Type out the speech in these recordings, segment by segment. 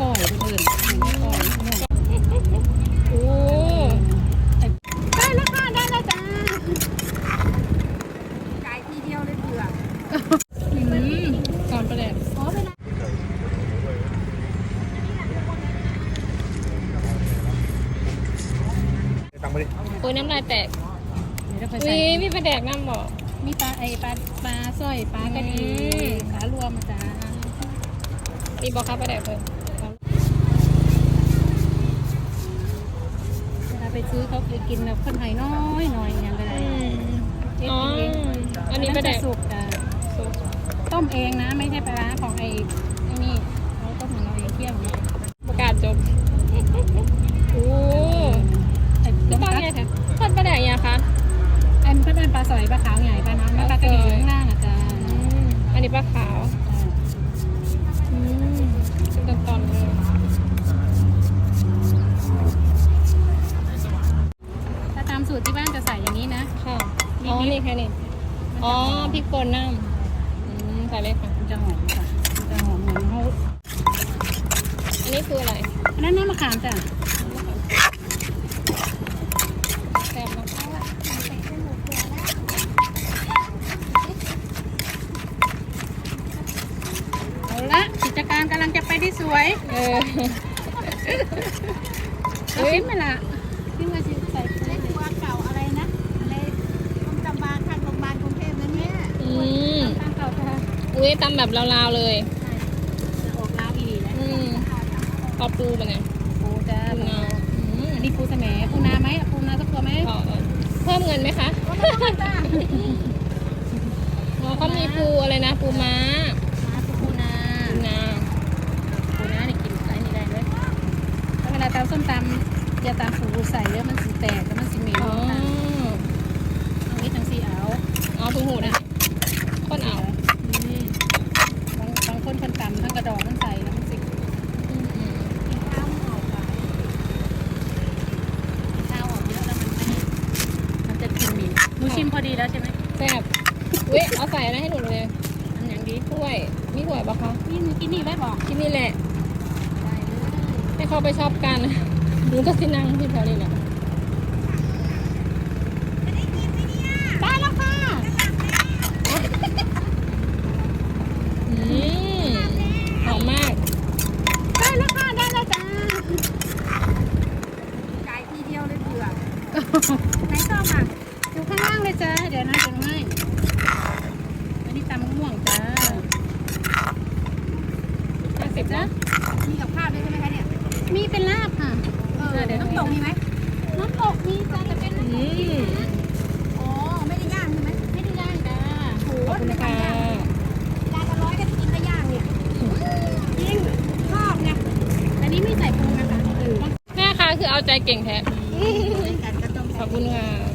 ก้อยคนอื่นไม่ก้อยโอ้ได้แล้วค่ะได้แล้วจ้าไก่ทีเดียวเลยเผื่ออืมก่อนประเด็นอ๋อไปนะตังค์มาดิโอ้ยน้ำลายแตกเดี๋ยวเราไปวิใส่มีประแดกน้ำบอกมีปลาไอปลาปลาสร้อยปลากระดีอืมปลารวมจ้ามีบอกครับประแดกเพิ่ม ไปซื้อเขาเคยกินแบบคนไทยน้อยหน่อยอย่างไรอืมอ๋ออันนี้ประแดกสุกจ้าสุกต้มเองนะ ไม่ใช่ปลาร้าของไอ้ไอ้นี่เราต้มของเราเองเคี่ยวอย่างนี้ประกาศจบ อ๋อพริกป่นน้ำอืมใส่เลยค่ะมันจะหอมค่ะมันจะหอมเหมือนเขาอันนี้คืออะไรอันนั้นน้ำมะขามจ้ะแซ่บมากเอาละกิจการกำลังจะไปได้สวย เออ เอาชิ้นไหมล่ะ อุ้ยตำแบบลาวๆเลยจะออกน้ำอีหลีแล้วอืมปลาปูปะเนี่ยปูจ้าปูนาอืมอันนี้ปูสะแหมปูนาไหมเอาปูนาสักตัวไหมขอเพิ่มเงินไหมคะอ๋อเขามีปูอะไรนะ ปูม้ามาปูนาปูนาปูนาเนี่ยกินไอ้นี่ได้เลยแล้วเวลาตำส้มตำอย่าตำปูใส่เยอะมันสีแตกแล้วมันสีเหม็นอ๋อค่ะเอานี้ทั้งสีเอาอ๋อเพิ่งหูนะคนเอา อืมบางบางคนคนตำทั้งกระดองมันใส่แล้วมันสิ อืมอืม ข้าวมันออกไปข้าวออกเยอะแล้วมันไม่มันจะกินหมิ่นหนูชิม พอดีแล้วใช่ไหมแซ่บอุ้ยเอาใส่อะไรให้หนูเลยอันอย่างดีถ้วยมีถ้วยปะคะนี่หนูกินนี่ไว้บอกที่นี่แหละ ได้เลยให้เขาไปชอบกันหนูก็ที่นั่งที่แถวนี้แหละได้แล้วค่ะอืมหอมมาก ได้แล้วค่ะได้แล้วจ้าไก่ทีเดียวเลยเผื่อไหนชอบอะ อยู่ข้างล่างเลยจ้าเดี๋ยวนะจะให้อันนี้ตำมะม่วงจ้าห้าสิบจ้านะมีกับข้าวด้วยใช่ไหมคะเนี่ย มีเป็นลาบค่ะเออเดี๋ยวน้ำตกมีไหมน้ำตกมีจ้าแต่เป็นอืมอ๋อไม่ได้ย่างใช่ไหมไม่ได้ย่างจ้าโอ้ขอบคุณค่ะจานละร้อยก็กินได้ย่างเนี่ยจริงชอบไงอันนี้ไม่ใส่ปรุงนะคะเออแม่คะคือเอาใจเก่งแท้กันก็ต้องขอบคุณค่ะ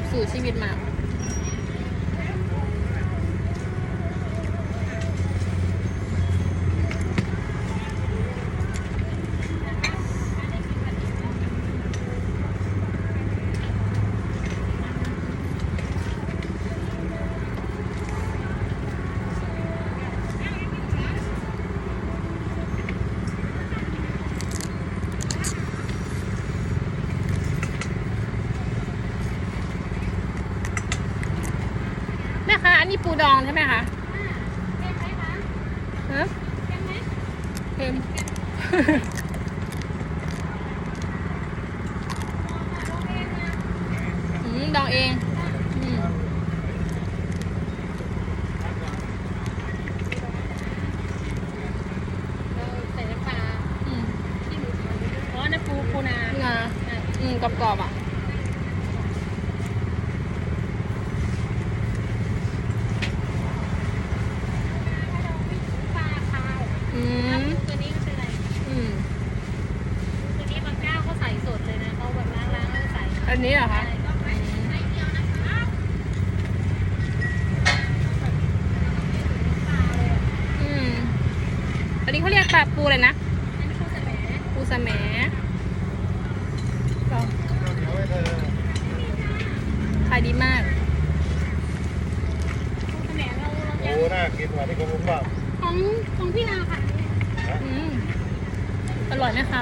แบบสู่ชีวิตมาก อันนี้ปูดองใช่ไหมคะฮะเค็มอืมดองเองอืมเราใส่ ปูเลยนะปูสแสมขายดีมากกูแซแหมเราโอ้น่ากินกว่าที่เขาพูดว่าของของพี่นาค่ะ อร่อยไหมคะ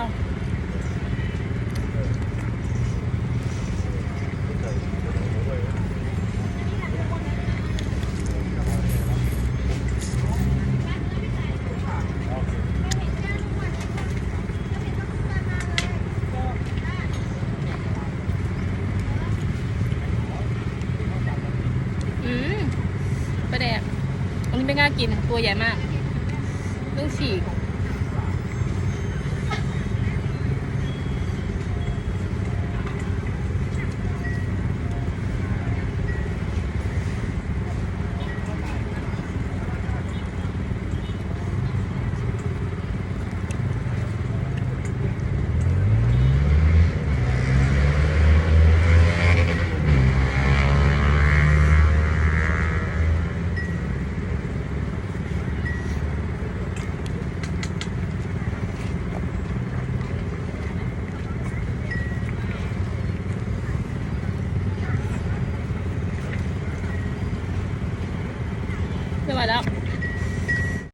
ไม่กล้ากินตัวใหญ่มากเรื่องฉีก